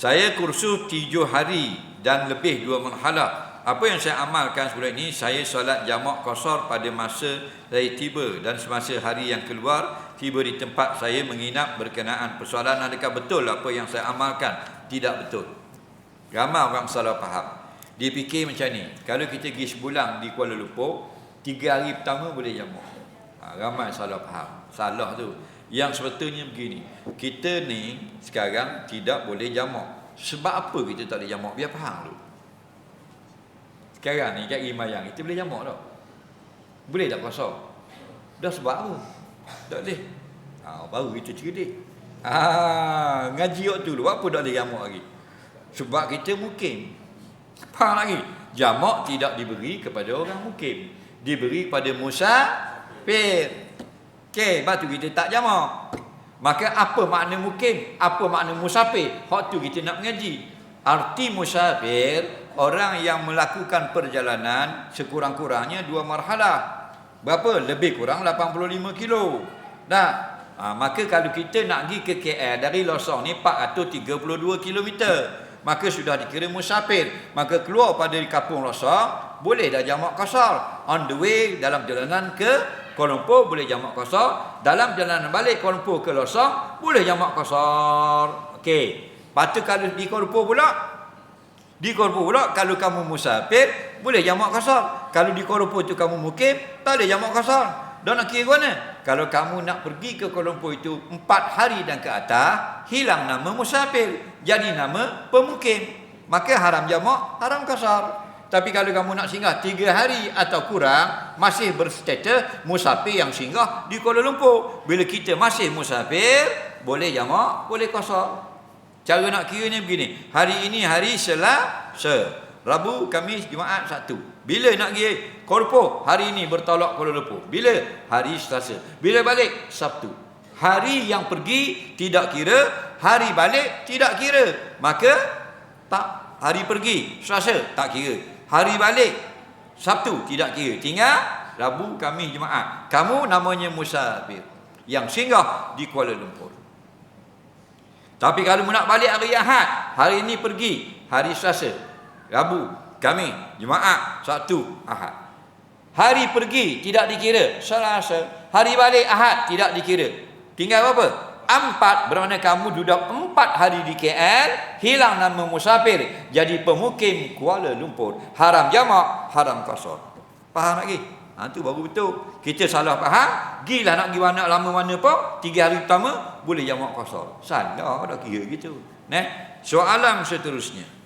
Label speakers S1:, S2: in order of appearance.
S1: Saya kursus tujuh hari dan lebih dua marhalah. Apa yang saya amalkan sebelum ini, saya solat jamak kosor pada masa saya tiba dan semasa hari yang keluar, tiba di tempat saya menginap berkenaan persoalan adakah betul apa yang saya amalkan? Tidak betul. Ramai orang salah faham. Dia fikir macam ni, kalau kita pergi sebulan di Kuala Lumpur, tiga hari pertama boleh jamak. Ha, ramai salah faham. Salah tu. Yang sebetulnya begini, kita ni sekarang tidak boleh jamak. Sebab apa kita tak boleh jamak? Biar faham dulu. Sekarang ni kat Imayang kita boleh jamak tak? Boleh tak kosong? Dah sebab apa? Tak boleh. Ha, baru kita cerdik. Ha, ngaji waktu dulu apa tak boleh jamak lagi? Sebab kita mukim. Faham lagi? Jamak tidak diberi kepada orang mukim. Diberi kepada musafir. Okey, lepas tu kita tak jamak. Maka apa makna mukim? Apa makna musafir? Hak tu kita nak mengaji. Arti musafir orang yang melakukan perjalanan sekurang-kurangnya dua marhalah. Berapa? Lebih kurang 85 kilo. Nah, ha, maka kalau kita nak pergi ke KL dari Losong ni 432 km, maka sudah dikira musafir. Maka keluar pada kampung Losong, boleh dah jamak kasar. On the way dalam perjalanan ke Kuala Lumpur boleh jamak kasar. Dalam perjalanan balik Kuala Lumpur ke Losong boleh jamak kasar. Okey. Lepas kalau di Kuala Lumpur pula di Kuala Lumpur pula kalau kamu musafir boleh jamak kasar. Kalau di Kuala Lumpur tu kamu mukim tak boleh jamak kasar. Dan nak kira mana? Kalau kamu nak pergi ke Kuala Lumpur itu empat hari dan ke atas hilang nama musafir jadi nama pemukim. Maka haram jamak, haram kasar. Tapi kalau kamu nak singgah tiga hari atau kurang masih berstatus musafir yang singgah di Kuala Lumpur. Bila kita masih musafir boleh jamak, boleh kasar. Cara nak kira ni begini. Hari ini hari Selasa. Rabu, Kamis, Jumaat, Sabtu. Bila nak pergi Lumpur? Hari ini bertolak Kuala Lumpur. Bila? Hari Selasa. Bila balik? Sabtu. Hari yang pergi tidak kira, hari balik tidak kira. Maka tak hari pergi Selasa tak kira. Hari balik Sabtu tidak kira. Tinggal Rabu, Kamis, Jumaat. Kamu namanya musafir yang singgah di Kuala Lumpur. Tapi kalau nak balik hari Ahad, hari ini pergi, hari Selasa, Rabu, Khamis, Jumaat, Sabtu, Ahad. Hari pergi tidak dikira, Selasa. Hari balik Ahad tidak dikira. Tinggal apa? Empat bermakna kamu duduk empat hari di KL, hilang nama musafir, jadi pemukim Kuala Lumpur. Haram jamak, haram kasar. Faham lagi? Ha, tu baru betul. Kita salah faham, gilah nak pergi mana lama mana pun, tiga hari pertama, boleh jamak kasar. Salah, dah kira gitu. Nah, soalan seterusnya.